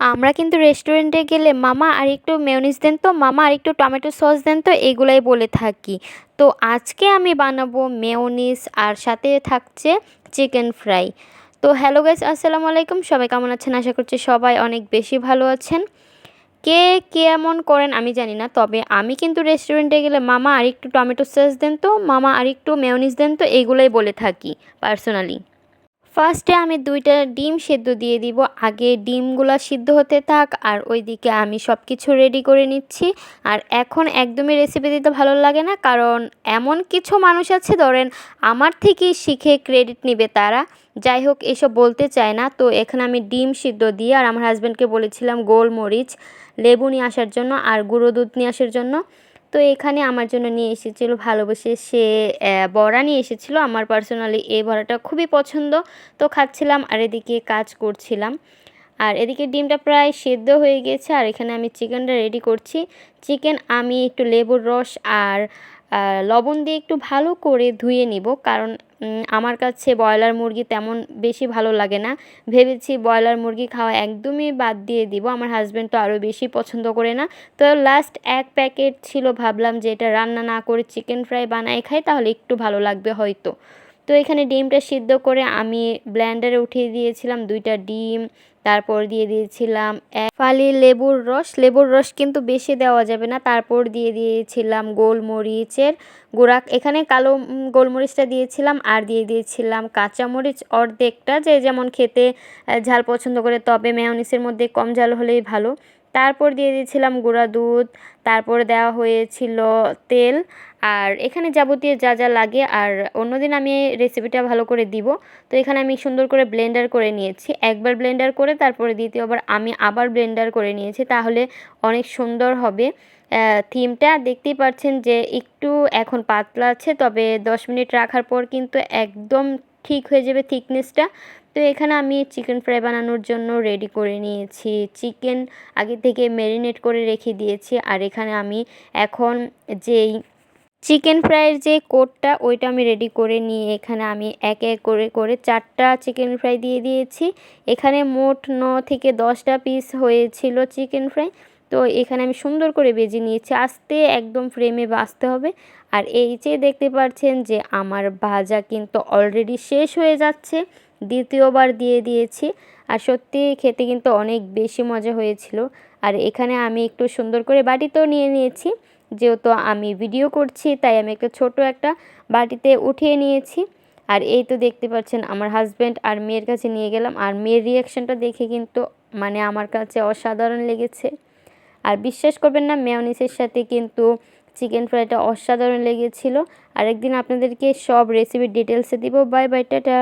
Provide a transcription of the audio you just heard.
আমরা কিন্তু রেস্টুরেন্টে গেলে মামা আর একটু মেয়োনিজ দেন তো, মামা আর একটু টমেটো সস দেন তো, এগুলাই বলে থাকি। তো আজকে আমি বানাবো মেয়োনিজ আর সাথে থাকছে চিকেন ফ্রাই তো হ্যালো গাইস আসসালামু আলাইকুম। সবাই কেমন আছেন? আশা করছি সবাই অনেক বেশি ভালো আছেন। কে কেমন করেন আমি জানি না, তবে আমি কিন্তু রেস্টুরেন্টে গেলে মামা আর একটু টমেটো সস দেন তো, মামা আর একটু মেয়োনিজ দেন তো, এগুলোই বলে থাকি পার্সোনালি ফার্স্টে আমি দুইটা ডিম সেদ্ধ দিয়ে দিব। আগে ডিমগুলো সিদ্ধ হতে থাক আর ওইদিকে আমি সব কিছু রেডি করে নিচ্ছি। আর এখন একদমই রেসিপি দিতে ভালো লাগে না, কারণ এমন কিছু মানুষ আছে, ধরেন আমার থেকেই শিখে ক্রেডিট নেবে তারা। যাই হোক, এসব বলতে চায় না। তো এখানে আমি ডিম সিদ্ধ দিয়ে আর আমার হাজব্যান্ডকে বলেছিলাম গোলমরিচ, লেবু নিয়ে আসার জন্য আর গুঁড়ো দুধ নিয়ে আসার জন্য। তো এখানে আমার জন্য নিয়ে এসেছিল ভালোবেসে সে বড়া নিয়ে এসেছিল। আমার পার্সোনালি এই বড়াটা খুবই পছন্দ। তো খাচ্ছিলাম আর এদিকে কাজ করছিলাম। আর এদিকে ডিমটা প্রায় সেদ্ধ হয়ে গেছে। আর এখানে আমি চিকেনটা রেডি করছি। চিকেন আমি একটু লেবুর রস আর লবণ দিয়ে একটু ভালো করে ধুয়ে নিব। কারণ আমার কাছে ব্রয়লার মুরগি তেমন বেশি ভালো লাগে না। ভেবেছি ব্রয়লার মুরগি খাওয়া একদমই বাদ দিয়ে দিব। আমার হাজব্যান্ড তো আরও বেশি পছন্দ করে না। তো লাস্ট এক প্যাকেট ছিল, ভাবলাম যে এটা রান্না না করে চিকেন ফ্রাই বানাই খাই, তাহলে একটু ভালো লাগবে হয়তো। তো এখানে ডিমটা সিদ্ধ করে আমি ব্ল্যান্ডারে উঠিয়ে দিয়েছিলাম দুইটা ডিম, তারপর দিয়ে দিয়েছিলাম এক ফালি লেবুর রস। লেবুর রস কিন্তু বেশি দেওয়া যাবে না। তারপর দিয়ে দিয়েছিলাম গোলমরিচের গুঁড়া। এখানে কালো গোলমরিচটা দিয়েছিলাম আর দিয়ে দিয়েছিলাম কাঁচামরিচ অর্ধেকটা। যে যেমন খেতে ঝাল পছন্দ করে, তবে মেয়নিসের মধ্যে কম ঝাল হলেই ভালো। তারপর দিয়ে দিয়েছিলাম গুঁড়া দুধ, তারপর দেওয়া হয়েছিল তেল, আর এখানে যাবতীয় যা যা লাগে, আর অন্যদিন আমি রেসিপিটা ভালো করে দিব। তো এখানে আমি সুন্দর করে ব্লেন্ডার করে নিয়েছি। একবার ব্লেন্ডার করে, তারপরে দ্বিতীয়বার আমি আবার ব্লেন্ডার করে নিয়েছি, তাহলে অনেক সুন্দর হবে। থিমটা দেখতেই পাচ্ছেন যে একটু এখন পাতলা আছে, তবে দশ মিনিট রাখার পর কিন্তু একদম ঠিক হয়ে যাবে থিকনেসটা তো এখানে আমি চিকেন ফ্রাই বানানোর জন্য রেডি করে নিয়েছি। চিকেন আগে থেকে ম্যারিনেট করে রেখে দিয়েছি। আর এখানে আমি এখন যেই চিকেন ফ্রাইয়ের যে কোটটা ওইটা আমি রেডি করে নিয়ে এখানে আমি এক এক করে করে চারটা চিকেন ফ্রাই দিয়ে দিয়েছি। এখানে মোট ন থেকে দশটা পিস হয়েছিল চিকেন ফ্রাই। তো এখানে আমি সুন্দর করে বেজে নিয়েছি। আস্তে একদম ফ্রেমে বাঁচতে হবে। আর এই যে দেখতে পাচ্ছেন যে আমার ভাজা কিন্তু অলরেডি শেষ হয়ে যাচ্ছে। দ্বিতীয়বার দিয়ে দিয়েছি। আর সত্যি খেতে কিন্তু অনেক বেশি মজা হয়েছিল। আর এখানে আমি একটু সুন্দর করে বাটিতেও নিয়ে নিয়েছি। যেহেতু আমি ভিডিও করছি, তাই আমি একটা ছোট একটা বাটিতে উঠিয়ে নিয়েছি। আর এই তো দেখতে পাচ্ছেন, আমার হাজব্যান্ড আর মেয়ের কাছে নিয়ে গেলাম। আর মেয়ের রিয়াকশানটা দেখে কিন্তু মানে আমার কাছে অসাধারণ লেগেছে। আর বিশ্বাস করবেন না মেয়নিসের সাথে কিন্তু চিকেন ফ্রাইটা অসাধারণ লেগেছিলো। আরেকদিন আপনাদেরকে সব রেসিপির ডিটেলসে দিব। Bye bye tata.